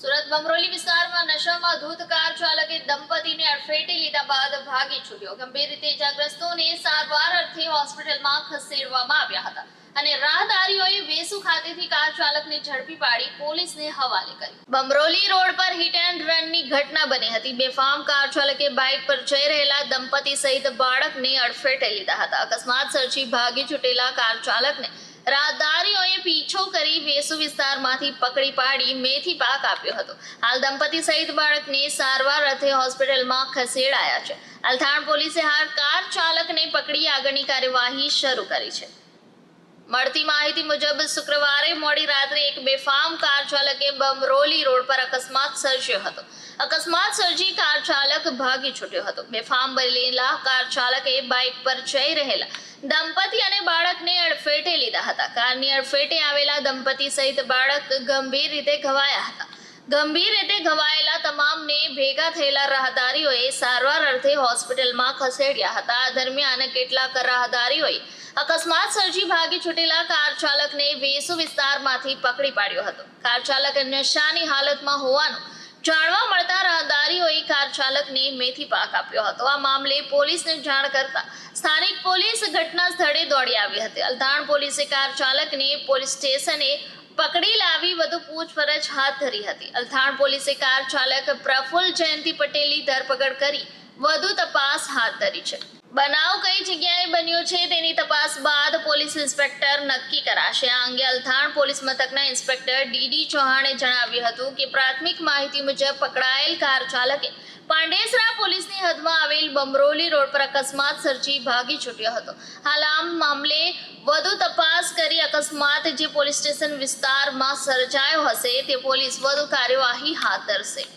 સુરત બમરોલી વિસ્તારમાં નશામાં ધૂત કાર ચાલકે દંપતીને અડફેટે લીધા બાદ ભાગી છૂટ્યો. ગંભીર રીતે ઇજાગ્રસ્તોને સારવાર અર્થે હોસ્પિટલમાં ખસેડવામાં આવ્યા હતા અને રાહદારીઓએ વેસુ ખાતેથી કાર ચાલકને ઝડપી પાડી પોલીસને હવાલે કરી. બમરોલી રોડ પર હિટ એન્ડ રનની ઘટના બની હતી. બેફામ કાર ચાલકે બાઇક પર જઈ રહેલા દંપતી સહિત બાળકને અડફેટે લીધા હતા. અકસ્માત સર્જી ભાગી છૂટેલા કાર ચાલકને રાહદારીઓએ પીછો કરી વિસ્તારમાંથી પકડી પાડી મેથી પાક આપ્યો હતો. હાલ દંપતી સહિત બાળકને સારવાર અર્થે હોસ્પિટલમાં ખસેડાયા છે. અલથાણ પોલીસે હાલ કાર ચાલકને પકડી આગળની કાર્યવાહી શરૂ કરી છે. મળતી માહિતી મુજબ શુક્રવારે મોડી રાત્રે એક બેફામ કાર ચાલકે બમરોલી રોડ પર અકસ્માત સર્જ્યો હતો. અકસ્માત સર્જી કાર ચાલક ભાગી છૂટ્યો હતો. બેફામ બનેલા કાર ચાલકે બાઇક પર જઈ રહેલા દંપતી અને બાળકને અડફેટે લીધા હતા. કારની અડફેટે આવેલા દંપતી સહિત બાળક ગંભીર રીતે ઘવાયા હતા. ગંભીર રીતે ઘવાયેલા તમામને ભેગા થયેલા રાહદારીઓએ સારવાર અર્થે હોસ્પિટલમાં ખસેડ્યા હતા. દરમિયાન કેટલાક રાહદારીઓએ અકસ્માત સર્જી ભાગી છૂટેલા કાર ચાલકને વેસુ વિસ્તારમાંથી પકડી પાડ્યો હતો. કાર ચાલક નશાની હાલતમાં હોવાનું જાણવા મળતા રાહદારીઓએ કાર ચાલકને મેથી પાક આપ્યો હતો. આ મામલે પોલીસને જાણ કરતા સ્થાનિક પોલીસ ઘટના સ્થળે દોડી આવી હતી. અલધાણ પોલીસે કાર ચાલકને પોલીસ સ્ટેશને પકડી લાવી વધુ પૂછપરછ હાથ ધરી હતી. અલથાણ પોલીસે કાર ચાલક પ્રફુલ્લ જયંતિ પટેલની ધરપકડ કરી વધુ તપાસ ધરી છે. બનાવ કઈ જગ્યાએ બન્યો છે તેની તપાસ બાદ પોલીસ ઇન્સ્પેક્ટર નક્કી કરાશે. આ અંગે અલથાણ પોલીસ મથકના ઇન્સ્પેક્ટર ડીડી ચૌહાણે જણાવ્યું હતું કે પ્રાથમિક માહિતી મુજબ પકડાયેલ કાર ચાલકે પાંડેસરા પોલીસની હદમાં આવેલ બમરોલી રોડ પર અકસ્માત સર્જી ભાગી છૂટ્યો હતો. હાલ આમ મામલે વધુ તપાસ કરી અકસ્માત જે પોલીસ સ્ટેશન વિસ્તારમાં સર્જાયો હશે તે પોલીસ વધુ કાર્યવાહી હાથ ધરશે.